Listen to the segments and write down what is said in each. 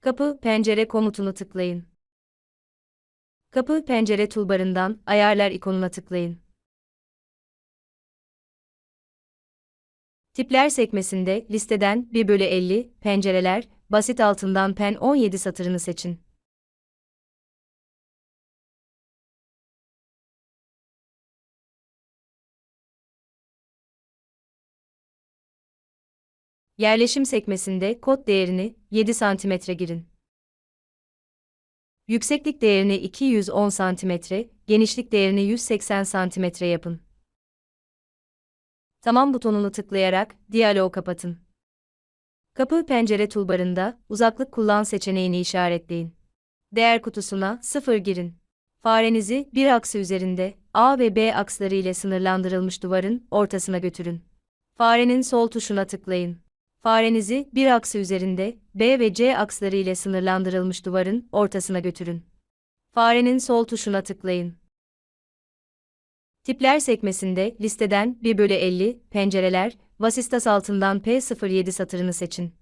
Kapı, pencere komutunu tıklayın. Kapı, pencere toolbarından ayarlar ikonuna tıklayın. Tipler sekmesinde listeden 1 bölü 50 pencereler basit altından pen 17 satırını seçin. Yerleşim sekmesinde kod değerini 7 cm girin. Yükseklik değerini 210 cm, genişlik değerini 180 cm yapın. Tamam butonunu tıklayarak diyaloğu kapatın. Kapı pencere toolbarında uzaklık kullan seçeneğini işaretleyin. Değer kutusuna 0 girin. Farenizi bir aksı üzerinde A ve B aksları ile sınırlandırılmış duvarın ortasına götürün. Farenin sol tuşuna tıklayın. Farenizi bir aksı üzerinde B ve C aksları ile sınırlandırılmış duvarın ortasına götürün. Farenin sol tuşuna tıklayın. Tipler sekmesinde listeden 1 bölü 50 pencereler vasistas altından P07 satırını seçin.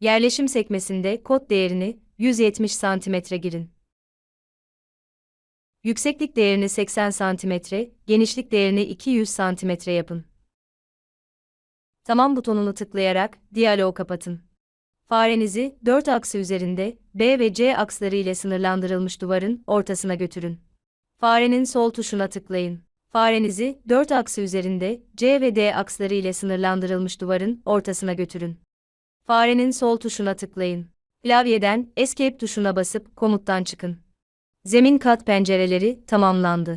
Yerleşim sekmesinde kod değerini 170 cm girin. Yükseklik değerini 80 cm, genişlik değerini 200 cm yapın. Tamam butonunu tıklayarak diyaloğu kapatın. Farenizi 4 aksı üzerinde B ve C aksları ile sınırlandırılmış duvarın ortasına götürün. Farenin sol tuşuna tıklayın. Farenizi 4 aksı üzerinde C ve D aksları ile sınırlandırılmış duvarın ortasına götürün. Farenin sol tuşuna tıklayın. Klavyeden Escape tuşuna basıp komuttan çıkın. Zemin kat pencereleri tamamlandı.